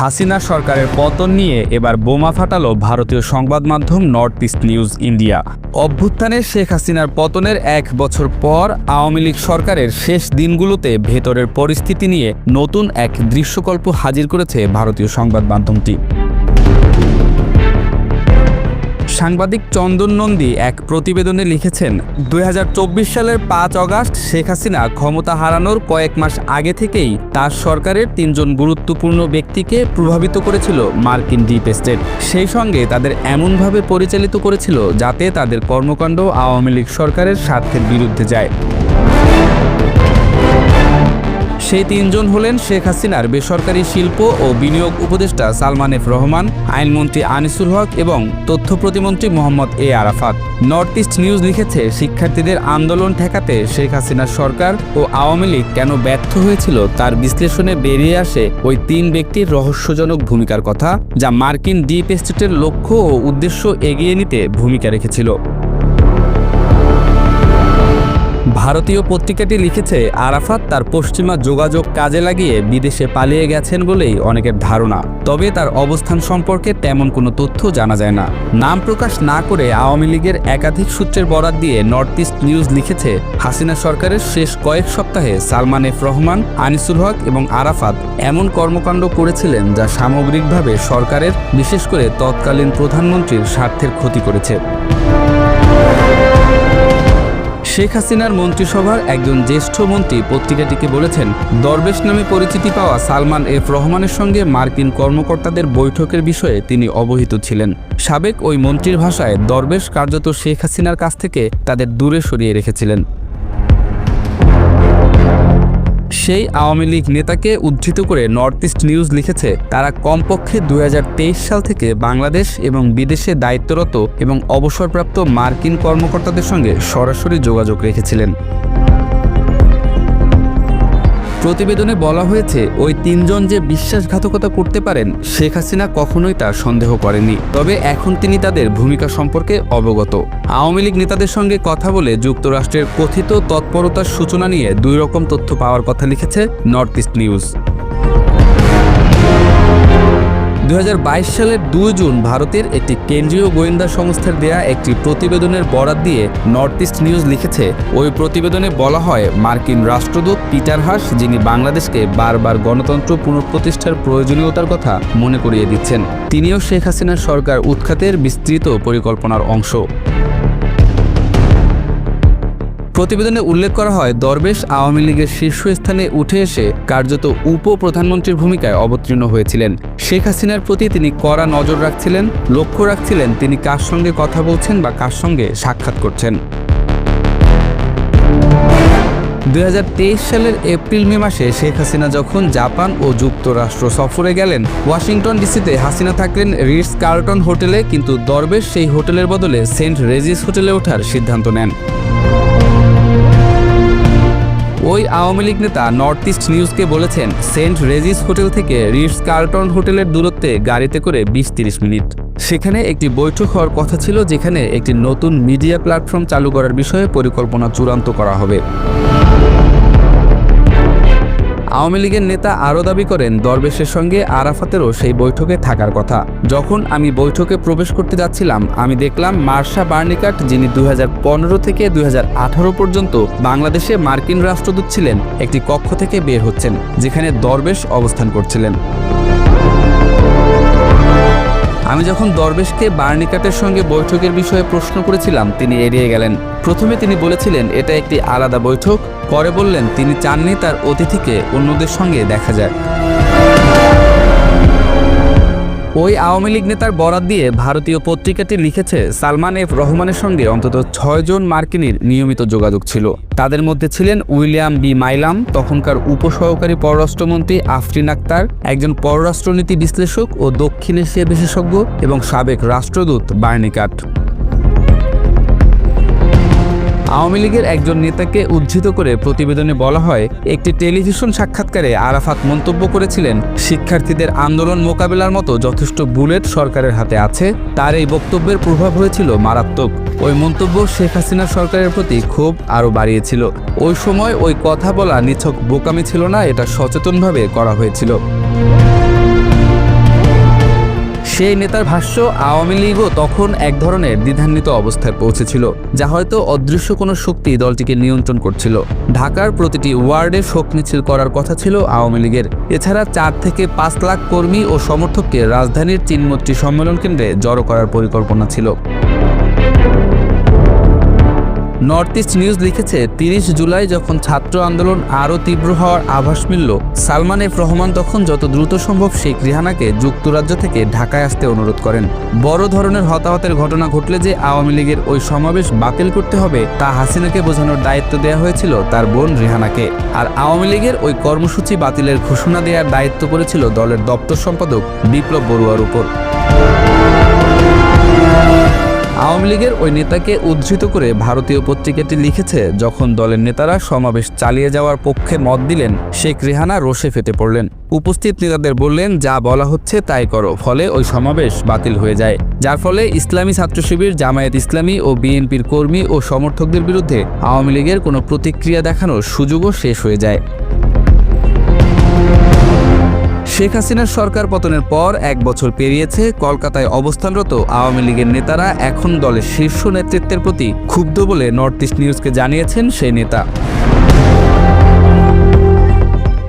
হাসিনা সরকারের পতন নিয়ে এবার বোমা ফাটালো ভারতীয় সংবাদ মাধ্যম নর্থ ইস্ট নিউজ ইন্ডিয়া। অভ্যুত্থানে শেখ হাসিনার পতনের এক বছর পর আওয়ামী লীগ সরকারের শেষ দিনগুলোতে ভেতরের পরিস্থিতি নিয়ে নতুন এক দৃশ্যকল্প হাজির করেছে ভারতীয় সংবাদ মাধ্যমটি। সাংবাদিক চন্দন নন্দী এক প্রতিবেদনে লিখেছেন দু হাজার চব্বিশ সালের পাঁচ অগাস্ট শেখ হাসিনা ক্ষমতা হারানোর কয়েক মাস আগে থেকেই তার সরকারের তিনজন গুরুত্বপূর্ণ ব্যক্তিকে প্রভাবিত করেছিল মার্কিন ডিপ স্টেট সেই সঙ্গে তাদের এমনভাবে পরিচালিত করেছিল যাতে তাদের কর্মকাণ্ড আওয়ামী লীগ সরকারের স্বার্থের বিরুদ্ধে যায়। সেই তিনজন হলেন শেখ হাসিনার বেসরকারি শিল্প ও বিনিয়োগ উপদেষ্টা সালমান এফ রহমান, আইনমন্ত্রী আনিসুল হক এবং তথ্য প্রতিমন্ত্রী Mohammad A Arafat. North East News লিখেছে, শিক্ষার্থীদের আন্দোলন ঠেকাতে শেখ হাসিনার সরকার ও আওয়ামী লীগ কেন ব্যর্থ হয়েছিল তার বিশ্লেষণে বেরিয়ে আসে ওই তিন ব্যক্তির রহস্যজনক ভূমিকার কথা, যা মার্কিন ডিপ স্টেটের লক্ষ্য ও উদ্দেশ্য এগিয়ে নিতে ভূমিকা রেখেছিল। ভারতীয় পত্রিকাটি লিখেছে, আরাফাত তার পশ্চিমা যোগাযোগ কাজে লাগিয়ে বিদেশে পালিয়ে গেছেন বলেই অনেকের ধারণা। তবে তার অবস্থান সম্পর্কে তেমন কোনো তথ্য জানা যায় না। নাম প্রকাশ না করে আওয়ামী লীগের একাধিক সূত্রের বরাত দিয়ে নর্থ ইস্ট নিউজ লিখেছে, হাসিনা সরকারের শেষ কয়েক সপ্তাহে সালমান এফ রহমান, আনিসুল হক এবং আরাফাত এমন কর্মকাণ্ড করেছিলেন যা সামগ্রিকভাবে সরকারের, বিশেষ করে তৎকালীন প্রধানমন্ত্রীর স্বার্থের ক্ষতি করেছে। শেখ হাসিনার মন্ত্রিসভার একজন জ্যেষ্ঠ মন্ত্রী পত্রিকাটিকে বলেছেন, দরবেশ নামে পরিচিতি পাওয়া সালমান এফ রহমানের সঙ্গে মার্কিন কর্মকর্তাদের বৈঠকের বিষয়ে তিনি অবহিত ছিলেন। সাবেক ওই মন্ত্রীর ভাষায় দরবেশ কার্যত শেখ হাসিনার কাছ থেকে তাদের দূরে সরিয়ে রেখেছিলেন। সেই আওয়ামী লীগ নেতাকে উদ্ধৃত করে নর্থ ইস্ট নিউজ লিখেছে, তারা কমপক্ষে দু হাজার তেইশ সাল থেকে বাংলাদেশ এবং বিদেশে দায়িত্বরত এবং অবসরপ্রাপ্ত মার্কিন কর্মকর্তাদের সঙ্গে সরাসরি যোগাযোগ রেখেছিলেন। প্রতিবেদনে বলা হয়েছে, ওই তিনজন যে বিশ্বাসঘাতকতা করতে পারেন, শেখ হাসিনা কখনোই তা সন্দেহ করেনি তবে এখন তিনি তাদের ভূমিকা সম্পর্কে অবগত। আওয়ামী লীগ নেতাদের সঙ্গে কথা বলে যুক্তরাষ্ট্রের কথিত তৎপরতার সূচনা নিয়ে দুই রকম তথ্য পাওয়ার কথা লিখেছে নর্থ ইস্ট নিউজ। দু হাজার বাইশ সালের দুই জুন ভারতের একটি কেন্দ্রীয় গোয়েন্দা সংস্থার দেয়া একটি প্রতিবেদনের বরাত দিয়ে নর্থ ইস্ট নিউজ লিখেছে, ওই প্রতিবেদনে বলা হয়, মার্কিন রাষ্ট্রদূত পিটার হাস যিনি বাংলাদেশকে বারবার গণতন্ত্র পুনঃপ্রতিষ্ঠার প্রয়োজনীয়তার কথা মনে করিয়ে দিচ্ছেন। তিনিও শেখ হাসিনার সরকার উৎখাতের বিস্তৃত পরিকল্পনার অংশ। প্রতিবেদনে উল্লেখ করা হয়, দরবেশ আওয়ামী লীগের শীর্ষস্থানে উঠে এসে কার্যত উপ প্রধানমন্ত্রীর ভূমিকায় অবতীর্ণ হয়েছিলেন। শেখ হাসিনার প্রতি তিনি কড়া নজর রাখছিলেন, লক্ষ্য রাখছিলেন তিনি কার সঙ্গে কথা বলছেন বা কার সঙ্গে সাক্ষাৎ করছেন। দু হাজার তেইশ সালের এপ্রিল মে মাসে শেখ হাসিনা যখন জাপান ও যুক্তরাষ্ট্র সফরে গেলেন, ওয়াশিংটন ডিসিতে হাসিনা থাকলেন রিটস কার্লটন হোটেলে, কিন্তু দরবেশ সেই হোটেলের বদলে সেন্ট রেজিস হোটেলে ওঠার সিদ্ধান্ত নেন। ওই আওয়ামী লীগ নেতা নর্থ ইস্ট নিউজকে বলেছেন, সেন্ট রেজিস হোটেল থেকে রিটস কার্টন হোটেলের দূরত্বে গাড়িতে করে বিশ তিরিশ মিনিট। সেখানে একটি বৈঠক হওয়ার কথা ছিল, যেখানে একটি নতুন মিডিয়া প্ল্যাটফর্ম চালু করার বিষয়ে পরিকল্পনা চূড়ান্ত করা হবে। আওয়ামী লীগের নেতা আরও দাবি করেন, দরবেশের সঙ্গে আরাফাতেরও সেই বৈঠকে থাকার কথা। যখন আমি বৈঠকে প্রবেশ করতে যাচ্ছিলাম, আমি দেখলাম মার্শা বার্নিকাট, যিনি দুই হাজার পনেরো থেকে দু হাজার আঠারো পর্যন্ত বাংলাদেশে মার্কিন রাষ্ট্রদূত ছিলেন, একটি কক্ষ থেকে বের হচ্ছেন, যেখানে দরবেশ অবস্থান করছিলেন। আমি যখন দরবেশকে বার্নিকাটের সঙ্গে বৈঠকের বিষয়ে প্রশ্ন করেছিলাম, তিনি এড়িয়ে গেলেন। প্রথমে তিনি বলেছিলেন, এটা একটি আলাদা বৈঠক। পরে বললেন, তিনি চাননি তার অতিথিকে অন্যদের সঙ্গে দেখা যায় ওই আওয়ামী লীগ নেতার বরাত দিয়ে ভারতীয় পত্রিকাটি লিখেছে, সালমান এফ রহমানের সঙ্গে অন্তত ছয়জন মার্কিনীর নিয়মিত যোগাযোগ ছিল। তাদের মধ্যে ছিলেন উইলিয়াম বি মাইলাম, তখনকার উপসহকারী পররাষ্ট্রমন্ত্রী আফরিন আক্তার, একজন পররাষ্ট্রনীতি বিশ্লেষক ও দক্ষিণ এশিয়া বিশেষজ্ঞ এবং সাবেক রাষ্ট্রদূত বার্নিকাট। আওয়ামী লীগের একজন নেতাকে উদ্ধৃত করে প্রতিবেদনে বলা হয়, একটি টেলিভিশন সাক্ষাৎকারে আরাফাত মন্তব্য করেছিলেন, শিক্ষার্থীদের আন্দোলন মোকাবেলার মতো যথেষ্ট বুলেট সরকারের হাতে আছে, তার এই বক্তব্যের প্রভাব হয়েছিল মারাত্মক। ওই মন্তব্য শেখ হাসিনা সরকারের প্রতি ক্ষোভ আরও বাড়িয়েছিল। ওই সময় ওই কথা বলা নিছক বোকামি ছিল না, এটা সচেতনভাবে করা হয়েছিল। সেই নেতার ভাষ্য, আওয়ামী লীগও তখন এক ধরনের দ্বিধান্বিত অবস্থায় পৌঁছেছিল, যা হয়তো অদৃশ্য কোনো শক্তি দলটিকে নিয়ন্ত্রণ করছিল। ঢাকার প্রতিটি ওয়ার্ডে শোক মিছিল করার কথা ছিল আওয়ামী লীগের। এছাড়া চার থেকে পাঁচ লাখ কর্মী ও সমর্থককে রাজধানীর চিনমত্রী সম্মেলন কেন্দ্রে জড়ো করার পরিকল্পনা ছিল। নর্থ ইস্ট নিউজ লিখেছে, তিরিশ জুলাই যখন ছাত্র আন্দোলন আরও তীব্র হওয়ার আভাস মিলল, সালমান এফ রহমান তখন যত দ্রুত সম্ভব শেখ রিহানাকে যুক্তরাজ্য থেকে ঢাকায় আসতে অনুরোধ করেন। বড় ধরনের হতাহতের ঘটনা ঘটলে যে আওয়ামী লীগের ওই সমাবেশ বাতিল করতে হবে, তা হাসিনাকে বোঝানোর দায়িত্ব দেওয়া হয়েছিল তার বোন রিহানাকে। আর আওয়ামী লীগের ওই কর্মসূচি বাতিলের ঘোষণা দেওয়ার দায়িত্ব পড়েছিল দলের দপ্তর সম্পাদক বিপ্লব বড়ুয়ার উপর। আওয়ামী লীগের ওই নেতাকে উদ্ধৃত করে ভারতীয় পত্রিকাটি লিখেছে, যখন দলের নেতারা সমাবেশ চালিয়ে যাওয়ার পক্ষে মত দিলেন, শেখ রেহানা রোষে ফেটে পড়লেন। উপস্থিত নেতাদের বললেন, যা বলা হচ্ছে তাই করো, ফলে ওই সমাবেশ বাতিল হয়ে যায়। যার ফলে ইসলামী ছাত্র শিবির, জামায়াত ইসলামী ও বিএনপির কর্মী ও সমর্থকদের বিরুদ্ধে আওয়ামী লীগের কোনো প্রতিক্রিয়া দেখানোর সুযোগও শেষ হয়ে যায়। শেখ হাসিনার সরকার পতনের পর এক বছর পেরিয়েছে, কলকাতায় অবস্থানরত আওয়ামী লীগের নেতারা এখন দলের শীর্ষ নেতৃত্বের প্রতি ক্ষুব্ধ বলে নর্থ ইস্ট নিউজকে জানিয়েছেন সেই নেতা।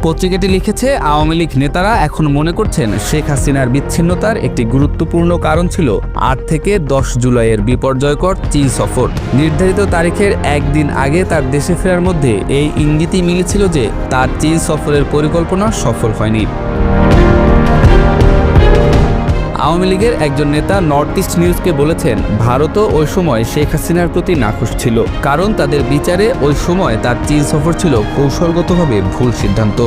পত্রিকাটি লিখেছে, আওয়ামী লীগ নেতারা এখন মনে করছেন শেখ হাসিনার বিচ্ছিন্নতার একটি গুরুত্বপূর্ণ কারণ ছিল আট থেকে দশ জুলাইয়ের বিপর্যয়কর চীন সফর। নির্ধারিত তারিখের একদিন আগে তার দেশে ফেরার মধ্যে এই ইঙ্গিতই মিলেছিল যে তার চীন সফরের পরিকল্পনা সফল হয়নি। আওয়ামী লীগের একজন নেতা নর্থ ইস্ট নিউজকে বলেছেন, ভারতও ওই সময় শেখ হাসিনার প্রতি নাখুশ ছিল, কারণ তাদের বিচারে ওই সময় তার চীন সফর ছিল কৌশলগতভাবে ভুল সিদ্ধান্ত।